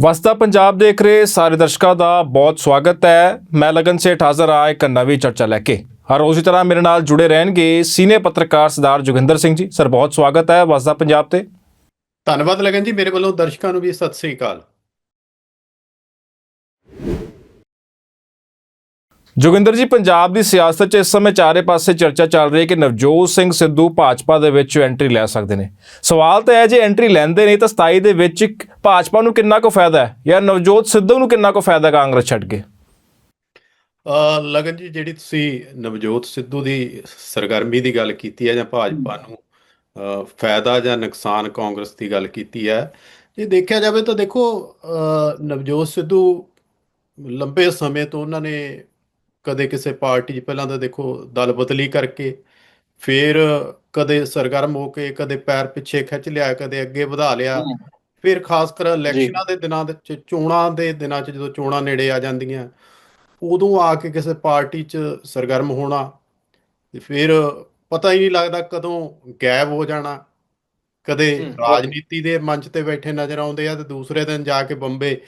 ਵਸਦਾ ਪੰਜਾਬ ਦੇਖ ਰਹੇ ਸਾਰੇ ਦਰਸ਼ਕਾਂ ਦਾ ਬਹੁਤ ਸਵਾਗਤ ਹੈ। ਮੈਂ ਲਗਨ ਸੇਠ ਹਾਜ਼ਰ ਆ ਇੱਕ ਨਵੀਂ ਚਰਚਾ ਲੈ ਕੇ। ਹਰ ਰੋਜ਼ ਤਰ੍ਹਾਂ ਮੇਰੇ ਨਾਲ ਜੁੜੇ ਰਹਿਣਗੇ ਸੀਨੀਅਰ ਪੱਤਰਕਾਰ ਸਰਦਾਰ ਜੋਗਿੰਦਰ ਸਿੰਘ ਜੀ। ਸਰ, ਬਹੁਤ ਸਵਾਗਤ ਹੈ ਵਸਦਾ ਪੰਜਾਬ ਤੇ। ਧੰਨਵਾਦ ਲਗਨ ਜੀ। ਮੇਰੇ ਵੱਲੋਂ ਦਰਸ਼ਕਾਂ ਨੂੰ ਵੀ ਸਤਿ ਸ੍ਰੀ ਅਕਾਲ। ਜੋਗਿੰਦਰ ਜੀ, ਪੰਜਾਬ ਦੀ ਸਿਆਸਤ 'ਚ ਇਸ ਸਮੇਂ ਚਾਰੇ ਪਾਸੇ ਚਰਚਾ ਚੱਲ ਰਹੀ ਹੈ ਕਿ ਨਵਜੋਤ ਸਿੰਘ ਸਿੱਧੂ ਭਾਜਪਾ ਦੇ ਵਿੱਚ ਐਂਟਰੀ ਲੈ ਸਕਦੇ ਨੇ। ਸਵਾਲ ਤਾਂ ਹੈ, ਜੇ ਐਂਟਰੀ ਲੈਂਦੇ ਨੇ ਤਾਂ 27 ਦੇ ਵਿੱਚ ਭਾਜਪਾ ਨੂੰ ਕਿੰਨਾ ਕੁ ਫਾਇਦਾ ਹੈ ਜਾਂ ਨਵਜੋਤ ਸਿੱਧੂ ਨੂੰ ਕਿੰਨਾ ਕੁ ਫਾਇਦਾ ਕਾਂਗਰਸ ਛੱਡ ਕੇ? ਲਗਨ ਜੀ, ਜਿਹੜੀ ਤੁਸੀਂ ਨਵਜੋਤ ਸਿੱਧੂ ਦੀ ਸਰਗਰਮੀ ਦੀ ਗੱਲ ਕੀਤੀ ਹੈ ਜਾਂ ਭਾਜਪਾ ਨੂੰ ਫਾਇਦਾ ਜਾਂ ਨੁਕਸਾਨ ਕਾਂਗਰਸ ਦੀ ਗੱਲ ਕੀਤੀ ਹੈ, ਜੇ ਦੇਖਿਆ ਜਾਵੇ ਤਾਂ ਦੇਖੋ ਨਵਜੋਤ ਸਿੱਧੂ ਲੰਬੇ ਸਮੇਂ ਤੋਂ ਉਹਨਾਂ ਨੇ ਕਦੇ ਕਿਸੇ ਪਾਰਟੀ ਪਹਿਲਾਂ ਤਾਂ ਦੇਖੋ ਦਲ ਬਦਲੀ ਕਰਕੇ ਫਿਰ ਕਦੇ ਸਰਗਰਮ ਹੋ ਕੇ ਕਦੇ ਪੈਰ ਪਿੱਛੇ ਖਿੱਚ ਲਿਆ ਕਦੇ ਅੱਗੇ ਵਧਾ ਲਿਆ। ਫਿਰ ਖਾਸ ਕਰ ਇਲੈਕਸ਼ਨਾਂ ਦੇ ਦਿਨਾਂ ਦੇ ਚੋਣਾਂ ਦੇ ਦਿਨਾਂ 'ਚ ਜਦੋਂ ਚੋਣਾਂ ਨੇੜੇ ਆ ਜਾਂਦੀਆਂ ਉਦੋਂ ਆ ਕੇ ਕਿਸੇ ਪਾਰਟੀ 'ਚ ਸਰਗਰਮ ਹੋਣਾ ਤੇ ਫਿਰ ਪਤਾ ਹੀ ਨਹੀਂ ਲੱਗਦਾ ਕਦੋਂ ਗਾਇਬ ਹੋ ਜਾਣਾ। ਕਦੇ ਰਾਜਨੀਤੀ ਦੇ ਮੰਚ ਤੇ ਬੈਠੇ ਨਜ਼ਰ ਆਉਂਦੇ ਆ ਤੇ ਦੂਸਰੇ ਦਿਨ ਜਾ ਕੇ ਬੰਬੇ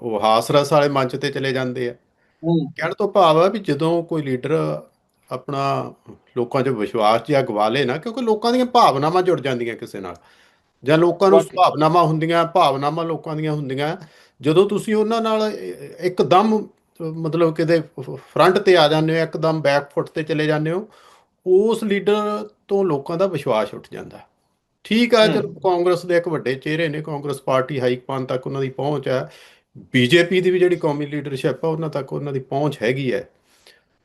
ਉਹ ਹਾਸਰਸ ਵਾਲੇ ਮੰਚ ਤੇ ਚਲੇ ਜਾਂਦੇ ਆ। ਕਹਿਣ ਤੋਂ ਭਾਵ ਆ ਵੀ ਜਦੋਂ ਕੋਈ ਲੀਡਰ ਆਪਣਾ ਲੋਕਾਂ 'ਚ ਵਿਸ਼ਵਾਸ ਜਿਹਾ ਗਵਾ ਲੇ ਨਾ ਕਿਉਂਕਿ ਲੋਕਾਂ ਦੀਆਂ ਭਾਵਨਾਵਾਂ ਜੁੜ ਜਾਂਦੀਆਂ ਕਿਸੇ ਨਾਲ। ਜਾਂ ਲੋਕਾਂ ਨੂੰ। ਭਾਵਨਾਵਾਂ ਹੁੰਦੀਆਂ ਭਾਵਨਾਵਾਂ ਲੋਕਾਂ ਦੀਆਂ ਹੁੰਦੀਆਂ। ਜਦੋਂ ਤੁਸੀਂ ਉਹਨਾਂ ਨਾਲ ਇੱਕਦਮ ਮਤਲਬ ਕਿਤੇ ਫਰੰਟ ਤੇ ਆ ਜਾਂਦੇ ਹੋ ਇੱਕਦਮ ਬੈਕ ਫੁੱਟ ਤੇ ਚਲੇ ਜਾਂਦੇ ਹੋ ਉਸ ਲੀਡਰ ਤੋਂ ਲੋਕਾਂ ਦਾ ਵਿਸ਼ਵਾਸ ਉੱਠ ਜਾਂਦਾ। ਠੀਕ ਆ ਹੂੰ। ਜਦੋਂ ਕਾਂਗਰਸ ਦੇ ਇੱਕ ਵੱਡੇ ਚਿਹਰੇ ਨੇ ਕਾਂਗਰਸ ਪਾਰਟੀ ਹਾਈ ਕਮਾਂਡ ਤੱਕ ਉਹਨਾਂ ਦੀ ਪਹੁੰਚ ਹੈ ਬੀਜੇਪੀ ਦੀ ਵੀ ਜਿਹੜੀ ਕੌਮੀ ਲੀਡਰਸ਼ਿਪ ਆ ਉਹਨਾਂ ਤੱਕ ਉਹਨਾਂ ਦੀ ਪਹੁੰਚ ਹੈਗੀ ਹੈ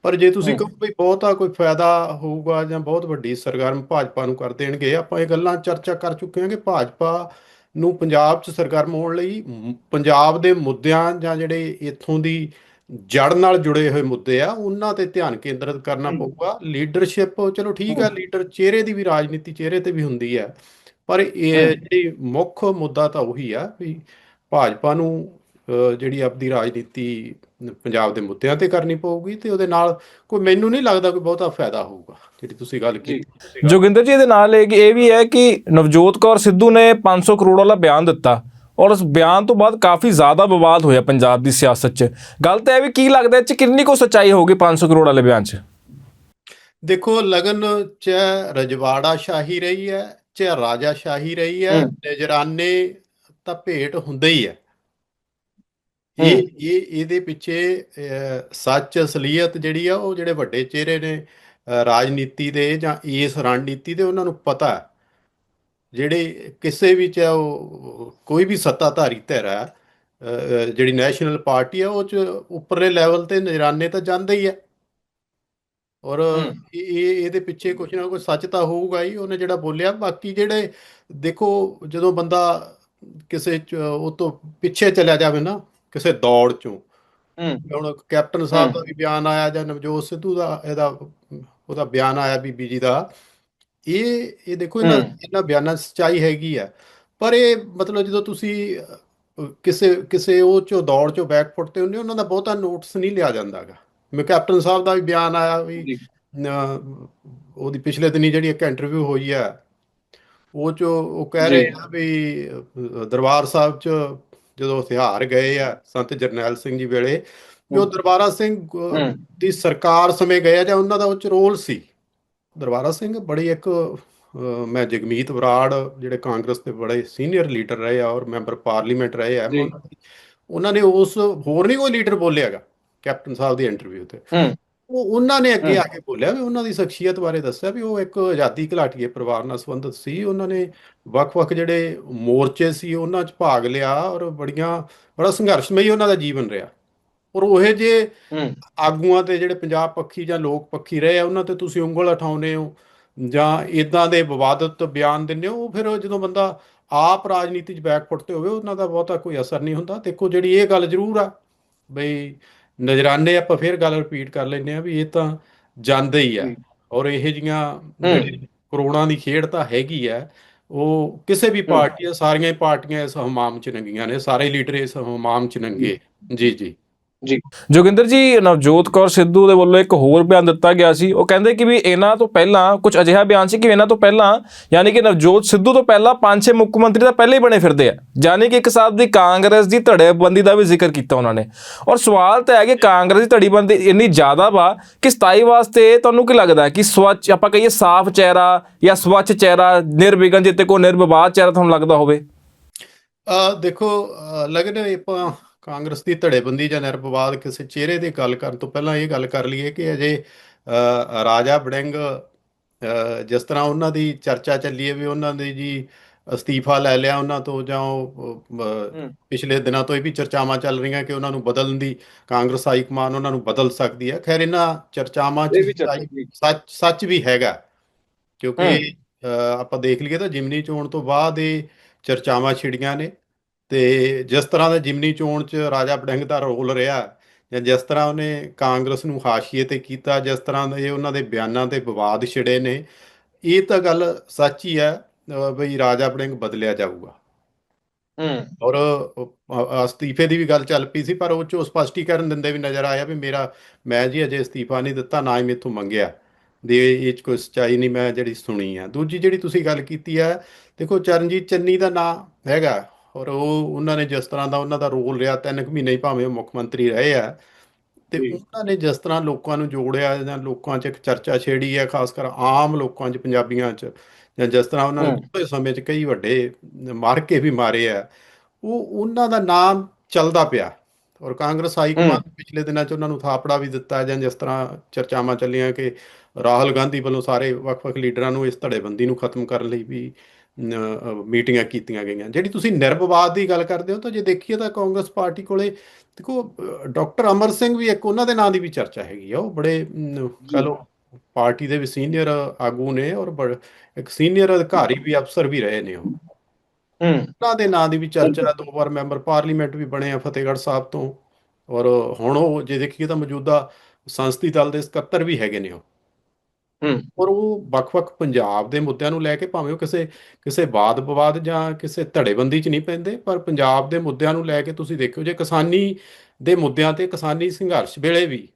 ਪਰ ਜੇ ਤੁਸੀਂ। ਕਹੋ ਵੀ ਬਹੁਤਾ ਕੋਈ ਫਾਇਦਾ ਹੋਊਗਾ ਜਾਂ ਬਹੁਤ ਵੱਡੀ ਸਰਗਰਮ ਭਾਜਪਾ ਨੂੰ ਕਰ ਦੇਣਗੇ ਆਪਾਂ ਇਹ ਗੱਲਾਂ ਚਰਚਾ ਕਰ ਚੁੱਕੇ ਹਾਂ ਕਿ ਭਾਜਪਾ ਨੂੰ ਪੰਜਾਬ 'ਚ ਸਰਗਰਮ ਹੋਣ ਲਈ ਪੰਜਾਬ ਦੇ ਮੁੱਦਿਆਂ ਜਾਂ ਜਿਹੜੇ ਇੱਥੋਂ ਦੀ ਜੜ ਨਾਲ ਜੁੜੇ ਹੋਏ ਮੁੱਦੇ ਆ ਉਹਨਾਂ ਤੇ ਧਿਆਨ ਕੇਂਦਰਿਤ ਕਰਨਾ। ਪਊਗਾ ਲੀਡਰਸ਼ਿਪ ਚਲੋ ਠੀਕ ਆ। ਲੀਡਰ ਚਿਹਰੇ ਦੀ ਵੀ ਰਾਜਨੀਤੀ ਚਿਹਰੇ ਤੇ ਵੀ ਹੁੰਦੀ ਹੈ ਪਰ ਇਹ। ਜਿਹੜੀ ਮੁੱਖ ਮੁੱਦਾ ਤਾਂ ਉਹੀ ਆ ਵੀ ਭਾਜਪਾ ਨੂੰ ਜਿਹੜੀ ਆਪਦੀ ਰਾਜਨੀਤੀ ਪੰਜਾਬ ਦੇ ਮੁੱਦਿਆਂ ਤੇ ਕਰਨੀ ਪਊਗੀ ਤੇ ਉਹਦੇ ਨਾਲ ਕੋਈ ਮੈਨੂੰ ਨਹੀਂ ਲੱਗਦਾ ਕੋਈ ਬਹੁਤਾ ਫਾਇਦਾ ਹੋਊਗਾ ਜਿਹੜੀ ਤੁਸੀਂ ਗੱਲ। ਕੀਤੀ ਜੋਗਿੰਦਰ ਜੀ ਇਹਦੇ ਨਾਲ ਇਹ ਇਹ ਵੀ ਹੈ ਕਿ ਨਵਜੋਤ ਕੌਰ ਸਿੱਧੂ ਨੇ 500 ਕਰੋੜ ਵਾਲਾ ਬਿਆਨ ਦਿੱਤਾ ਔਰ ਉਸ ਬਿਆਨ ਤੋਂ ਬਾਅਦ ਕਾਫੀ ਜ਼ਿਆਦਾ ਵਿਵਾਦ ਹੋਇਆ ਪੰਜਾਬ ਦੀ ਸਿਆਸਤ 'ਚ ਗੱਲ ਤਾਂ ਇਹ ਵੀ ਕੀ ਲੱਗਦਾ ਇਹ 'ਚ ਕਿੰਨੀ ਕੋ ਸੱਚਾਈ ਹੋਊਗੀ 500 ਕਰੋੜ ਵਾਲੇ ਬਿਆਨ 'ਚ ਦੇਖੋ ਲਗਨ ਚ ਰਜਵਾੜਾ ਸ਼ਾਹੀ ਰਹੀ ਹੈ ਚ ਰਾਜਾ ਸ਼ਾਹੀ ਰਹੀ ਹੈ ਹੂੰ। ਨਜਰਾਨੇ ਤਾਂ ਭੇਟ ਹੁੰਦੇ ਹੀ ਹੈ ਇਹ। ਇਹ ਇਹਦੇ ਪਿੱਛੇ ਸੱਚ ਅਸਲੀਅਤ ਜਿਹੜੀ ਆ ਉਹ ਜਿਹੜੇ ਵੱਡੇ ਚਿਹਰੇ ਨੇ ਰਾਜਨੀਤੀ ਦੇ ਜਾਂ ਇਸ ਰਣਨੀਤੀ ਦੇ ਉਹਨਾਂ ਨੂੰ ਪਤਾ ਜਿਹੜੇ ਕਿਸੇ ਵੀ ਚਾਹੇ ਉਹ ਕੋਈ ਵੀ ਸੱਤਾਧਾਰੀ ਧਿਰ ਅਹ, ਜਿਹੜੀ ਨੈਸ਼ਨਲ ਪਾਰਟੀ ਆ ਉਹ ਚ ਉੱਪਰਲੇ ਲੈਵਲ ਤੇ ਨਜਰਾਨੇ ਤਾਂ ਜਾਂਦੇ ਹੀ ਹੈ ਔਰ। ਇਹ ਇਹ- ਇਹਦੇ ਪਿੱਛੇ ਕੁਝ ਨਾ ਕੁਝ ਸੱਚ ਤਾਂ ਹੋਊਗਾ ਹੀ ਉਹਨੇ ਜਿਹੜਾ ਬੋਲਿਆ ਬਾਕੀ ਜਿਹੜੇ ਦੇਖੋ ਜਦੋਂ ਬੰਦਾ ਕਿਸੇ ਚ ਉਹ ਤੋਂ ਪਿੱਛੇ ਚਲਿਆ ਜਾਵੇ ਨਾ ਕਿਸੇ ਦੌੜ ਚੋਂ ਹੁਣ ਕੈਪਟਨ ਸਾਹਿਬ। ਦਾ ਵੀ ਬਿਆਨ ਆਇਆ ਜਾਂ ਨਵਜੋਤ ਸਿੱਧੂ ਦਾ ਇਹਦਾ ਉਹਦਾ ਬਿਆਨ ਆਇਆ ਬੀਬੀ ਜੀ ਦਾ ਇਹ ਇਹ ਦੇਖੋ ਇਹਨਾਂ। ਇਹਨਾਂ ਬਿਆਨਾਂ ਸੱਚਾਈ ਹੈਗੀ ਆ ਪਰ ਇਹ ਮਤਲਬ ਜਦੋਂ ਤੁਸੀਂ ਕਿਸੇ ਕਿਸੇ ਉਹ ਚੋਂ ਦੌੜ ਚੋਂ ਬੈਕ ਫੁੱਟ ਤੇ ਹੁੰਦੇ ਉਹਨਾਂ ਦਾ ਬਹੁਤਾ ਨੋਟਿਸ ਨਹੀਂ ਲਿਆ ਜਾਂਦਾਗਾ ਮੈਂ ਕੈਪਟਨ ਸਾਹਿਬ ਦਾ ਵੀ ਬਿਆਨ ਆਇਆ ਵੀ ਉਹਦੀ ਪਿਛਲੇ ਦਿਨੀ ਜਿਹੜੀ ਇੱਕ ਇੰਟਰਵਿਊ ਹੋਈ ਆ ਉਹ ਚ ਉਹ ਕਹਿ। ਰਹੇ ਆ ਵੀ ਦਰਬਾਰ ਸਾਹਿਬ ਚ ਜਦੋਂ ਹਥਿਆਰ ਗਏ ਆ ਸੰਤ ਜਰਨੈਲ ਸਿੰਘ ਜੀ ਵੇਲੇ ਉਹ। ਦਰਬਾਰਾ ਸਿੰਘ। ਦੀ ਸਰਕਾਰ ਸਮੇਂ ਗਏ ਆ ਜਾਂ ਉਹਨਾਂ ਦਾ ਉਹ ਚ ਰੋਲ ਸੀ ਦਰਬਾਰਾ ਸਿੰਘ ਬੜੀ ਇੱਕ ਮੈਂ ਜਗਮੀਤ ਬਰਾੜ ਜਿਹੜੇ ਕਾਂਗਰਸ ਦੇ ਬੜੇ ਸੀਨੀਅਰ ਲੀਡਰ ਰਹੇ ਆ ਔਰ ਮੈਂਬਰ ਪਾਰਲੀਮੈਂਟ ਰਹੇ ਆ। ਉਹਨਾਂ ਨੇ ਉਸ ਹੋਰ ਨਹੀਂ ਕੋਈ ਲੀਡਰ ਬੋਲਿਆਗਾ ਕੈਪਟਨ ਸਾਹਿਬ ਦੀ ਇੰਟਰਵਿਊ ਤੇ ਉਹ ਉਹਨਾਂ ਨੇ ਅੱਗੇ। ਆ ਕੇ ਬੋਲਿਆ ਵੀ ਉਹਨਾਂ ਦੀ ਸ਼ਖਸੀਅਤ ਬਾਰੇ ਦੱਸਿਆ ਵੀ ਉਹ ਇੱਕ ਆਜ਼ਾਦੀ ਘੁਲਾਟੀਏ ਪਰਿਵਾਰ ਨਾਲ ਸੰਬੰਧਿਤ ਸੀ। ਉਹਨਾਂ ਨੇ ਵੱਖ-ਵੱਖ ਜਿਹੜੇ ਮੋਰਚੇ ਸੀ ਉਹਨਾਂ 'ਚ ਭਾਗ ਲਿਆ ਔਰ ਬੜੀਆਂ ਬੜਾ ਸੰਘਰਸ਼ਮਈ ਉਹਨਾਂ ਦਾ ਜੀਵਨ ਰਿਹਾ। ਔਰ ਉਹੇ ਜੇ ਆਗੂਆਂ ਤੇ ਜਿਹੜੇ ਪੰਜਾਬ ਪੱਖੀ ਜਾਂ ਲੋਕ ਪੱਖੀ ਰਹੇ ਆ ਉਹਨਾਂ ਤੇ ਤੁਸੀਂ ਉਂਗਲ ਉਠਾਉਂਦੇ ਹੋ ਜਾਂ ਇਦਾਂ ਦੇ ਵਿਵਾਦਤ ਬਿਆਨ ਦਿੰਦੇ ਹੋ ਉਹ ਫਿਰ ਜਦੋਂ ਬੰਦਾ ਆਪ ਰਾਜਨੀਤੀ 'ਚ ਬੈਕਫੁੱਟ ਤੇ ਹੋਵੇ ਉਹਨਾਂ ਦਾ ਬਹੁਤਾ ਕੋਈ ਅਸਰ ਨਹੀਂ ਹੁੰਦਾ। ਦੇਖੋ ਜਿਹੜੀ ਇਹ ਗੱਲ ਜ਼ਰੂਰ ਆ ਬਈ ਨਜ਼ਰਾਨੇ ਆਪਾਂ ਫਿਰ ਗੱਲ ਰਿਪੀਟ ਕਰ ਲੈਂਦੇ ਆ ਵੀ ਇਹ ਤਾਂ ਜਾਂਦੇ ਹੀ ਆ। ਔਰ ਇਹ ਜੀਆਂ ਕਰੋੜਾਂ ਦੀ ਖੇਡ ਤਾਂ ਹੈਗੀ ਆ ਉਹ ਕਿਸੇ ਵੀ ਪਾਰਟੀ ਆ ਸਾਰੀਆਂ ਹੀ ਪਾਰਟੀਆਂ ਇਸ ਹਮਾਮ 'ਚ ਨੰਗੀਆਂ ਨੇ ਸਾਰੇ ਲੀਡਰ ਇਸ ਹਮਾਮ 'ਚ ਨੰਗੇ। ਜੀ ਜੀ। ਜੀ। ਜੋਗਿੰਦਰ ਜੀ ਨਵਜੋਤ ਕੌਰ ਸਿੱਧੂ ਦੇ ਵੱਲੋਂ ਇੱਕ ਹੋਰ ਬਿਆਨ ਦਿੱਤਾ ਗਿਆ ਸੀ। ਉਹ ਕਹਿੰਦੇ ਕਿ ਵੀ ਇਹਨਾਂ ਤੋਂ ਪਹਿਲਾਂ ਕੁਝ ਅਜਿਹਾ ਬਿਆਨ ਸੀ ਕਿ ਇਹਨਾਂ ਤੋਂ ਪਹਿਲਾਂ ਯਾਨੀ ਕਿ ਨਵਜੋਤ ਸਿੱਧੂ ਤੋਂ ਪਹਿਲਾਂ ਪੰਜ ਛੇ ਮੁੱਖ ਮੰਤਰੀ ਤਾਂ ਪਹਿਲੇ ਹੀ ਬਣੇ ਫਿਰਦੇ ਆ। ਯਾਨੀ ਕਿ ਇੱਕ ਸਾਹਿਬ ਦੀ ਕਾਂਗਰਸ ਦੀ ਧੜੇਬੰਦੀ ਦਾ ਵੀ ਜ਼ਿਕਰ ਕੀਤਾ ਉਹਨਾਂ ਨੇ। ਔਰ ਸਵਾਲ ਤਾਂ ਹੈ ਕਿ ਕਾਂਗਰਸ ਦੀ ਧੜੇਬੰਦੀ ਇੰਨੀ ਜ਼ਿਆਦਾ ਵਾ ਕਿ 27 ਵਾਸਤੇ ਤੁਹਾਨੂੰ ਕੀ ਲੱਗਦਾ ਕਿ ਸਵੱਛ ਆਪਾਂ ਕਹੀਏ ਸਾਫ਼ ਚਿਹਰਾ ਜਾਂ ਸਵੱਛ ਚਿਹਰਾ ਨਿਰਵਿਘਨ ਜਿੱਤੇ ਕੋ ਨਿਰਵਿਵਾਦ ਚਿਹਰਾ ਤੁਹਾਨੂੰ ਲੱਗਦਾ ਹੋਵੇ? ਆ ਦੇਖੋ ਲੱਗਦਾ ਆਪਾਂ ਕਾਂਗਰਸ ਦੀ ਧੜੇਬੰਦੀ ਜਾਂ ਨਿਰਵਿਵਾਦ ਕਿਸੇ ਚਿਹਰੇ ਦੀ ਗੱਲ ਕਰਨ ਤੋਂ ਪਹਿਲਾਂ ਇਹ ਗੱਲ ਕਰ ਲਈਏ ਕਿ ਅਜੇ ਰਾਜਾ ਵੜਿੰਗ ਅ, ਜਿਸ ਤਰ੍ਹਾਂ ਉਹਨਾਂ ਦੀ ਚਰਚਾ ਚੱਲੀ ਹੈ ਵੀ ਉਹਨਾਂ ਦੇ ਜੀ ਅਸਤੀਫਾ ਲੈ ਲਿਆ ਉਹਨਾਂ ਤੋਂ ਜਾਂ ਉਹ। ਪਿਛਲੇ ਦਿਨਾਂ ਤੋਂ ਇਹ ਵੀ ਚਰਚਾਵਾਂ ਚੱਲ ਰਹੀਆਂ ਕਿ ਉਹਨਾਂ ਨੂੰ ਬਦਲਣ ਦੀ ਕਾਂਗਰਸ ਹਾਈ ਕਮਾਨ ਉਹਨਾਂ ਨੂੰ ਬਦਲ ਸਕਦੀ ਹੈ ਖੈਰ ਇਹਨਾਂ ਚਰਚਾਵਾਂ 'ਚ। ਸੱਚ ਸੱਚ ਵੀ ਹੈਗਾ ਕਿਉਂਕਿ ਆਪਾਂ ਦੇਖ ਲਈਏ ਤਾਂ ਜਿਮਨੀ ਚੋਣ ਤੋਂ ਬਾਅਦ ਇਹ ਚਰਚਾਵਾਂ ਛਿੜੀਆਂ ਨੇ ਤੇ ਜਿਸ ਤਰ੍ਹਾਂ ਦਾ ਜਿਮਨੀ ਚੋਣ 'ਚ ਰਾਜਾ ਵੜਿੰਗ ਦਾ ਰੋਲ ਰਿਹਾ ਜਾਂ ਜਿਸ ਤਰ੍ਹਾਂ ਉਹਨੇ ਕਾਂਗਰਸ ਨੂੰ ਹਾਸ਼ੀਏ ਤੇ ਕੀਤਾ ਜਿਸ ਤਰ੍ਹਾਂ ਦੇ ਉਹਨਾਂ ਦੇ ਬਿਆਨਾਂ ਤੇ ਵਿਵਾਦ ਛਿੜੇ ਨੇ ਇਹ ਤਾਂ ਗੱਲ ਸੱਚ ਹੀ ਹੈ ਬਈ ਰਾਜਾ ਵੜਿੰਗ ਬਦਲਿਆ ਜਾਊਗਾ। ਹੂੰ। ਔਰ ਅਸਤੀਫੇ ਦੀ ਵੀ ਗੱਲ ਚੱਲ ਪਈ ਸੀ ਪਰ ਉਹ 'ਚੋਂ ਸਪਸ਼ਟੀਕਰਨ ਦਿੰਦੇ ਵੀ ਨਜ਼ਰ ਆਇਆ ਵੀ ਮੇਰਾ ਮੈਂ ਜੀ ਅਜੇ ਅਸਤੀਫਾ ਨਹੀਂ ਦਿੱਤਾ ਨਾ ਹੀ ਮੇਥੋਂ ਮੰਗਿਆ। ਦੇ ਇਹ 'ਚ ਕੋਈ ਸੱਚਾਈ ਨਹੀਂ ਮੈਂ ਜਿਹੜੀ ਸੁਣੀ ਆ। ਦੂਜੀ ਜਿਹੜੀ ਤੁਸੀਂ ਗੱਲ ਕੀਤੀ ਹੈ ਦੇਖੋ ਚਰਨਜੀਤ ਚੰਨੀ ਦਾ ਨਾਂ ਹੈਗਾ ਔਰ ਉਹ ਉਹਨਾਂ ਨੇ ਜਿਸ ਤਰ੍ਹਾਂ ਦਾ ਉਹਨਾਂ ਦਾ ਰੋਲ ਰਿਹਾ ਤਿੰਨ ਕੁ ਮਹੀਨੇ ਹੀ ਭਾਵੇਂ ਉਹ ਮੁੱਖ ਮੰਤਰੀ ਰਹੇ ਆ ਤੇ। ਉਹਨਾਂ ਨੇ ਜਿਸ ਤਰ੍ਹਾਂ ਲੋਕਾਂ ਨੂੰ ਜੋੜਿਆ ਜਾਂ ਲੋਕਾਂ 'ਚ ਇੱਕ ਚਰਚਾ ਛੇੜੀ ਹੈ ਖਾਸ ਕਰ ਆਮ ਲੋਕਾਂ 'ਚ ਪੰਜਾਬੀਆਂ 'ਚ ਜਾਂ ਜਿਸ ਤਰ੍ਹਾਂ ਉਹਨਾਂ ਨੇ। ਥੋੜੇ ਸਮੇਂ 'ਚ ਕਈ ਵੱਡੇ ਮਾਰ ਕੇ ਵੀ ਮਾਰੇ ਆ ਉਹ ਉਹਨਾਂ ਦਾ ਨਾਮ ਚੱਲਦਾ ਪਿਆ ਔਰ ਕਾਂਗਰਸ ਹਾਈ ਕਮਾਨ ਨੇ ਪਿਛਲੇ ਦਿਨਾਂ 'ਚ ਉਹਨਾਂ ਨੂੰ ਥਾਪੜਾ ਵੀ ਦਿੱਤਾ ਜਾਂ ਜਿਸ ਤਰ੍ਹਾਂ ਚਰਚਾਵਾਂ ਚੱਲੀਆਂ ਕਿ ਰਾਹੁਲ ਗਾਂਧੀ ਵੱਲੋਂ ਸਾਰੇ ਵੱਖ-ਵੱਖ ਲੀਡਰਾਂ ਨੂੰ ਇਸ ਧੜੇਬੰਦੀ ਨੂੰ ਖਤਮ ਕਰਨ ਲਈ ਵੀ ਮੀਟਿੰਗਾਂ ਕੀਤੀਆਂ ਗਈਆਂ। ਜਿਹੜੀ ਤੁਸੀਂ ਨਿਰਵਿਵਾਦ ਦੀ ਗੱਲ ਕਰਦੇ ਹੋ ਤਾਂ ਜੇ ਦੇਖੀਏ ਤਾਂ ਕਾਂਗਰਸ ਪਾਰਟੀ ਕੋਲੇ ਦੇਖੋ ਡਾਕਟਰ ਅਮਰ ਸਿੰਘ ਵੀ ਇੱਕ ਉਹਨਾਂ ਦੇ ਨਾਂ ਦੀ ਵੀ ਚਰਚਾ ਹੈਗੀ ਆ। ਉਹ ਬੜੇ ਕਹ ਪਾਰਟੀ ਦੇ ਵੀ ਸੀਨੀਅਰ ਆਗੂ ਨੇ ਔਰ ਬੜ- ਇੱਕ ਸੀਨੀਅਰ ਅਧਿਕਾਰੀ ਵੀ ਅਫਸਰ ਵੀ ਰਹੇ ਨੇ ਉਹ। ਹੂੰ। ਉਹਨਾਂ ਦੇ ਨਾਂ ਦੀ ਵੀ ਚਰਚਾ ਦੋ ਵਾਰ ਮੈਂਬਰ ਪਾਰਲੀਮੈਂਟ ਵੀ ਬਣੇ ਆ ਫਤਿਹਗੜ੍ਹ ਸਾਹਿਬ ਤੋਂ। ਔਰ ਹੁਣ ਉਹ ਜੇ ਦੇਖੀਏ ਤਾਂ ਮੌਜੂਦਾ ਸੰਸਦੀ ਦਲ ਦੇ ਸਕੱਤਰ ਵੀ ਹੈਗੇ ਨੇ ਉਹ। ਹੂੰ। ਔਰ ਉਹ ਵੱਖ-ਵੱਖ ਪੰਜਾਬ ਦੇ ਮੁੱਦਿਆਂ ਨੂੰ ਲੈ ਕੇ ਭਾਵੇਂ ਉਹ ਕਿਸੇ ਕਿਸੇ ਵਾਦ ਵਿਵਾਦ ਜਾਂ ਕਿਸੇ ਧੜੇਬੰਦੀ 'ਚ ਨਹੀਂ ਪੈਂਦੇ ਪਰ ਪੰਜਾਬ ਦੇ ਮੁੱਦਿਆਂ ਨੂੰ ਲੈ ਕੇ ਤੁਸੀਂ ਦੇਖਿਓ ਜੇ ਕਿਸਾਨੀ ਦੇ ਮੁੱਦਿਆਂ ਤੇ ਕਿਸਾਨੀ ਸੰਘਰਸ਼ ਵੇਲੇ ਵੀ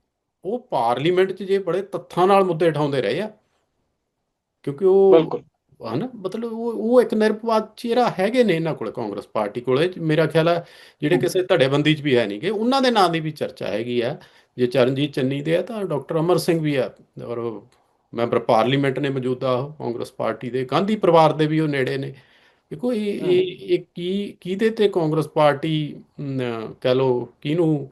ਉਹ ਪਾਰਲੀਮੈਂਟ 'ਚ ਜੇ ਬੜੇ ਤੱਥਾਂ ਨਾਲ ਮੁੱਦੇ ਉਠਾਉਂਦੇ ਰਹੇ ਆ ਕਿਉਂਕਿ ਉਹ ਬਿਲਕੁਲ। ਹਨਾ ਮਤਲਬ ਉਹ ਉਹ ਇੱਕ ਨਿਰਪਵਾਦ ਚਿਹਰਾ ਹੈਗੇ ਨੇ ਇਹਨਾਂ ਕੋਲ ਕਾਂਗਰਸ ਪਾਰਟੀ ਕੋਲੇ। ਮੇਰਾ ਖਿਆਲ ਹੈ ਜਿਹੜੇ ਕਿਸੇ ਧੜੇਬੰਦੀ 'ਚ ਵੀ ਹੈ ਨਹੀਂਗੇ ਉਹਨਾਂ ਦੇ ਨਾਂ ਦੀ ਵੀ ਚਰਚਾ ਹੈਗੀ ਆ। ਜੇ ਚਰਨਜੀਤ ਚੰਨੀ ਦੇ ਆ ਤਾਂ ਡਾਕਟਰ ਅਮਰ ਸਿੰਘ ਵੀ ਆ ਔਰ ਮੈਂਬਰ ਪਾਰਲੀਮੈਂਟ ਨੇ ਮੌਜੂਦਾ ਉਹ ਕਾਂਗਰਸ ਪਾਰਟੀ ਦੇ ਗਾਂਧੀ ਪਰਿਵਾਰ ਦੇ ਵੀ ਉਹ ਨੇੜੇ ਨੇ। ਦੇਖੋ ਇਹ ਇਹ ਇਹ ਕੀ ਕਿਹਦੇ ਤੇ ਕਾਂਗਰਸ ਪਾਰਟੀ ਕਹਿ ਲਓ ਕਿਹਨੂੰ